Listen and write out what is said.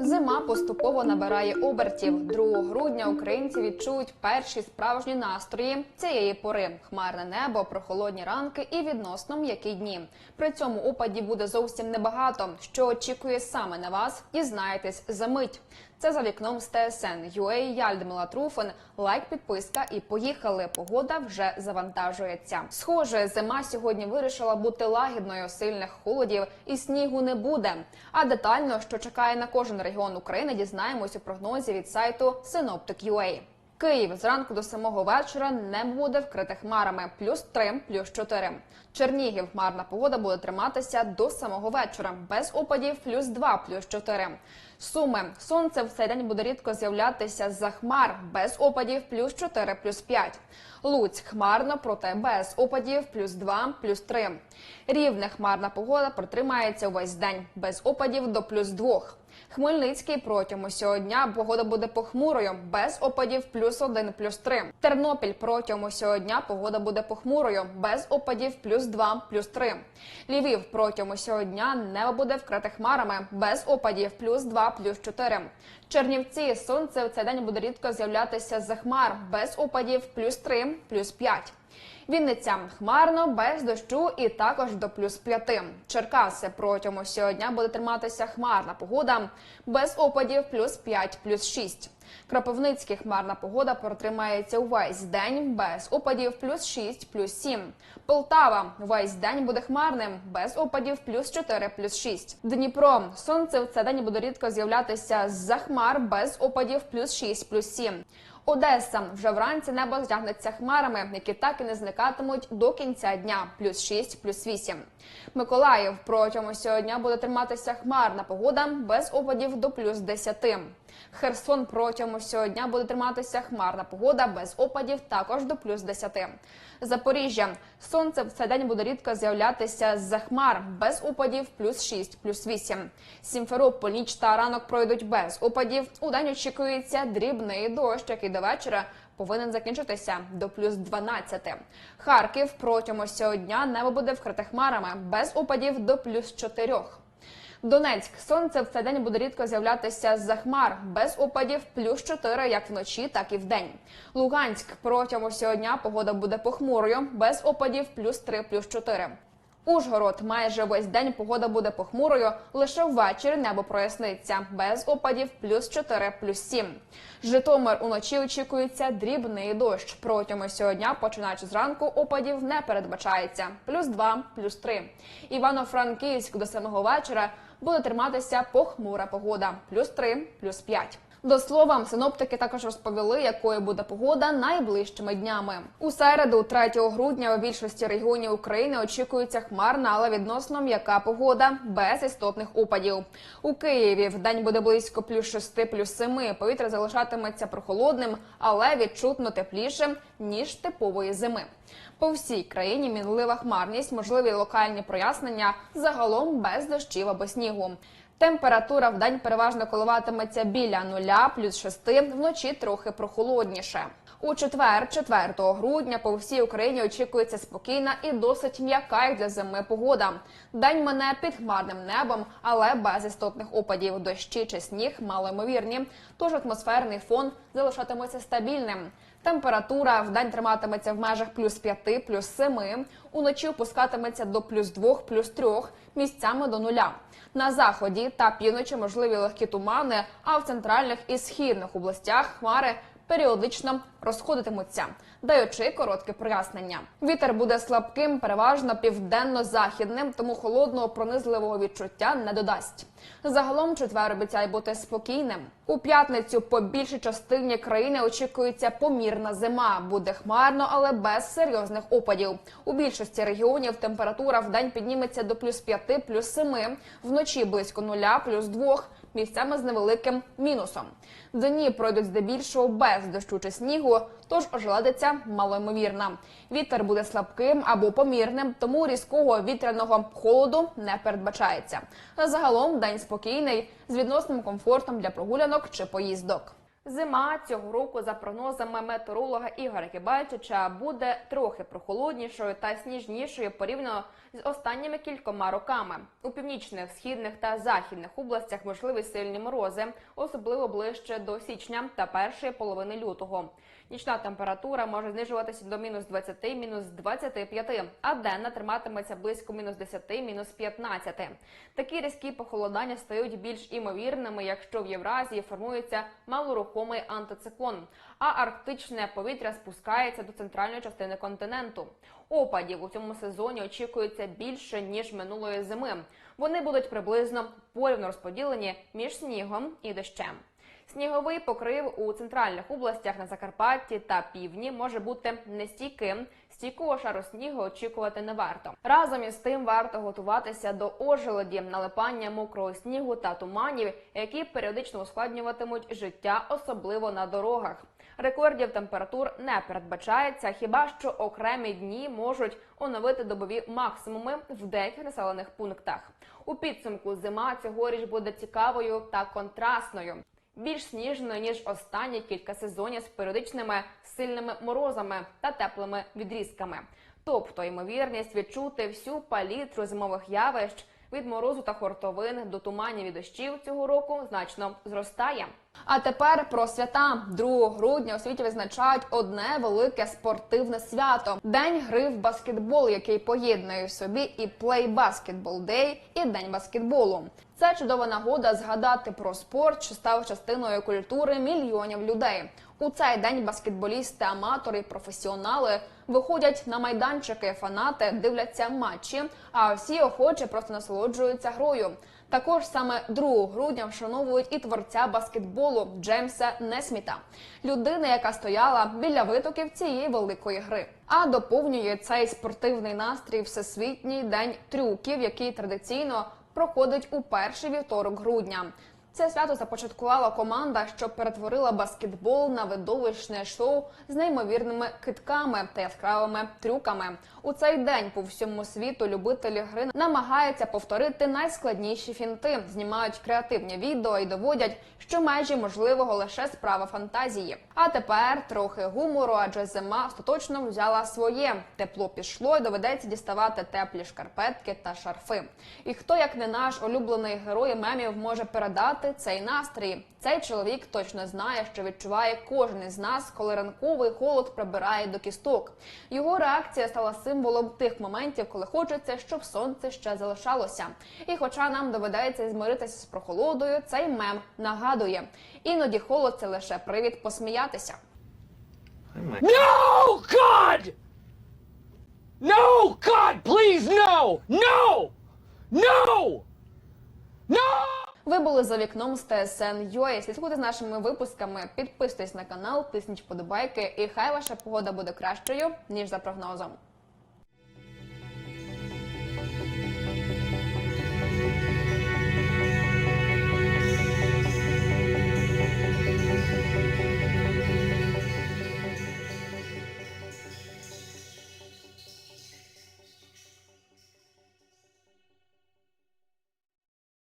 Зима поступово набирає обертів. 2 грудня українці відчують перші справжні настрої цієї пори: хмарне небо, прохолодні ранки і відносно м'які дні. При цьому опадів буде зовсім небагато. Що очікує саме на вас, дізнаєтесь за мить. Це за вікном з ТСН. UA, я Людмила Труфан. Лайк, підписка і поїхали. Погода вже завантажується. Схоже, зима сьогодні вирішила бути лагідною. Сильних холодів і снігу не буде. А детально, що чекає на кожен регіон України, дізнаємось у прогнозі від сайту Synoptic.ua. Київ зранку до самого вечора не буде вкрите хмарами плюс 3, плюс 4. Чернігів хмарна погода буде триматися до самого вечора без опадів плюс 2, плюс 4. Суми сонце в цей день буде рідко з'являтися за хмар без опадів плюс 4, плюс 5. Луцьк хмарно, проте без опадів плюс 2, плюс 3. Рівне хмарна погода протримається увесь день без опадів до плюс 2. Хмельницький протягом усього дня погода буде похмурою, без опадів плюс 1, плюс 3. Тернопіль протягом усього дня погода буде похмурою, без опадів плюс 2, плюс 3. Львів протягом усього дня небо буде вкрите хмарами, без опадів плюс 2, плюс 4. Чернівці сонце в цей день буде рідко з'являтися за хмар, без опадів плюс 3, плюс 5. Вінниця хмарно, без дощу і також до плюс 5. Черкаси протягом усього дня буде триматися хмарна погода, без опадів плюс 5, плюс 6. Кропивницький хмарна погода протримається увесь день, без опадів плюс 6, плюс 7. Полтава весь день буде хмарним, без опадів плюс 4, плюс 6. Дніпро сонце в цей день буде рідко з'являтися з-за хмар, без опадів плюс 6, плюс 7. Одеса вже вранці небо здягнеться хмарами, які так і не зникатимуть до кінця дня, плюс 6, плюс 8. Миколаїв протягом усього дня буде триматися хмарна погода без опадів до плюс 10. Херсон протягом усього дня буде триматися хмарна погода без опадів також до плюс 10. Запоріжжя сонце в цей день буде рідко з'являтися з-за хмар без опадів плюс 6, плюс 8. Сімферополь ніч та ранок пройдуть без опадів. У день очікується дрібний дощ, який до вечора повинен закінчитися до плюс 12. Харків протягом усього дня небо буде вкрите хмарами без опадів до плюс 4. Донецьк сонце в цей день буде рідко з'являтися з-за хмар без опадів плюс 4 як вночі, так і в день. Луганськ протягом усього дня погода буде похмурою, без опадів плюс 3, плюс 4. Ужгород майже весь день погода буде похмурою, лише ввечері небо проясниться без опадів плюс 4, плюс 7. Житомир уночі очікується дрібний дощ. Протягом усього дня, починаючи зранку, опадів не передбачається плюс 2, плюс 3. Івано-Франківськ до самого вечора буде триматися похмура погода плюс 3, плюс 5. До слова, синоптики також розповіли, якою буде погода найближчими днями. У середу, 3 грудня, у більшості регіонів України очікується хмарна, але відносно м'яка погода без істотних опадів. У Києві в день буде близько плюс 6, плюс 7. Повітря залишатиметься прохолодним, але відчутно теплішим ніж типової зими. По всій країні мінлива хмарність, можливі локальні прояснення, загалом без дощів або снігу. Температура в день переважно коливатиметься біля нуля, плюс 6, вночі трохи прохолодніше. У четвер, 4 грудня, по всій Україні очікується спокійна і досить м'яка як для зими погода. День мене під хмарним небом, але без істотних опадів. Дощі чи сніг малоймовірні, тож атмосферний фон залишатиметься стабільним. Температура в день триматиметься в межах плюс 5, плюс 7, уночі опускатиметься до плюс 2, плюс 3, місцями до нуля. На заході та півночі можливі легкі тумани, а в центральних і східних областях хмари періодично розходитимуться, даючи коротке прояснення. Вітер буде слабким, переважно південно-західним, тому холодного пронизливого відчуття не додасть. Загалом четвер обіцяє бути спокійним. У п'ятницю по більшій частині країни очікується помірна зима. Буде хмарно, але без серйозних опадів. У більшості регіонів температура в день підніметься до плюс 5, плюс 7, вночі близько нуля, плюс 2, місцями з невеликим мінусом. Дні пройдуть здебільшого без дощу чи снігу, тож ожеледиця малоймовірна. Вітер буде слабким або помірним, тому різкого вітряного холоду не передбачається. Загалом день спокійний з відносним комфортом для прогулянок чи поїздок. Зима цього року, за прогнозами метеоролога Ігоря Кибальчича, буде трохи прохолоднішою та сніжнішою порівняно з останніми кількома роками. У північних, східних та західних областях можливі сильні морози, особливо ближче до січня та першої половини лютого. Нічна температура може знижуватися до мінус 20, мінус 25, а денна триматиметься близько мінус 10, мінус 15. Такі різкі похолодання стають більш імовірними, якщо в Євразії формується малорухомий антициклон, а арктичне повітря спускається до центральної частини континенту. Опадів у цьому сезоні очікується більше ніж минулої зими. Вони будуть приблизно порівно розподілені між снігом і дощем. Сніговий покрив у центральних областях на Закарпатті та півдні може бути нестійким. Стійкого шару снігу очікувати не варто. Разом із тим варто готуватися до ожеледі, налипання мокрого снігу та туманів, які періодично ускладнюватимуть життя, особливо на дорогах. Рекордів температур не передбачається, хіба що окремі дні можуть оновити добові максимуми в деяких населених пунктах. У підсумку зима цьогоріч буде цікавою та контрастною більш сніжною ніж останні кілька сезонів з періодичними сильними морозами та теплими відрізками. Тобто ймовірність відчути всю палітру зимових явищ від морозу та хортовин до туманів і дощів цього року значно зростає. А тепер про свята 2 грудня у світі визначають одне велике спортивне свято день гри в баскетбол, який поєднує в собі і Day, і день баскетболу. Це чудова нагода згадати про спорт, що став частиною культури мільйонів людей. У цей день баскетболісти, аматори, професіонали виходять на майданчики, фанати дивляться матчі, а всі охоче просто насолоджуються грою. Також саме 2 грудня вшановують і творця баскетболу Джеймса Несміта, людина, яка стояла біля витоків цієї великої гри. А доповнює цей спортивний настрій всесвітній день трюків, який традиційно проходить у перший вівторок грудня. Це свято започаткувала команда, що перетворила баскетбол на видовищне шоу з неймовірними китками та яскравими трюками. У цей день по всьому світу любителі гри намагаються повторити найскладніші фінти, знімають креативні відео і доводять, що межі можливого лише справа фантазії. А тепер трохи гумору, адже зима остаточно взяла своє. Тепло пішло і доведеться діставати теплі шкарпетки та шарфи. І хто, як не наш улюблений герой мемів, може передати цей настрій? Цей чоловік точно знає, що відчуває кожен із нас, коли ранковий холод прибирає до кісток. Його реакція стала символом тих моментів, коли хочеться, щоб сонце ще залишалося. І хоча нам доведеться змиритися з прохолодою, цей мем нагадує: іноді холод це лише привід посміятися. No, God! No, God, please! No! No! No! Ви були за вікном з ТСН UA. Слідкуйте з нашими випусками, підписуйтесь на канал, тисніть вподобайки, і хай ваша погода буде кращою ніж за прогнозом.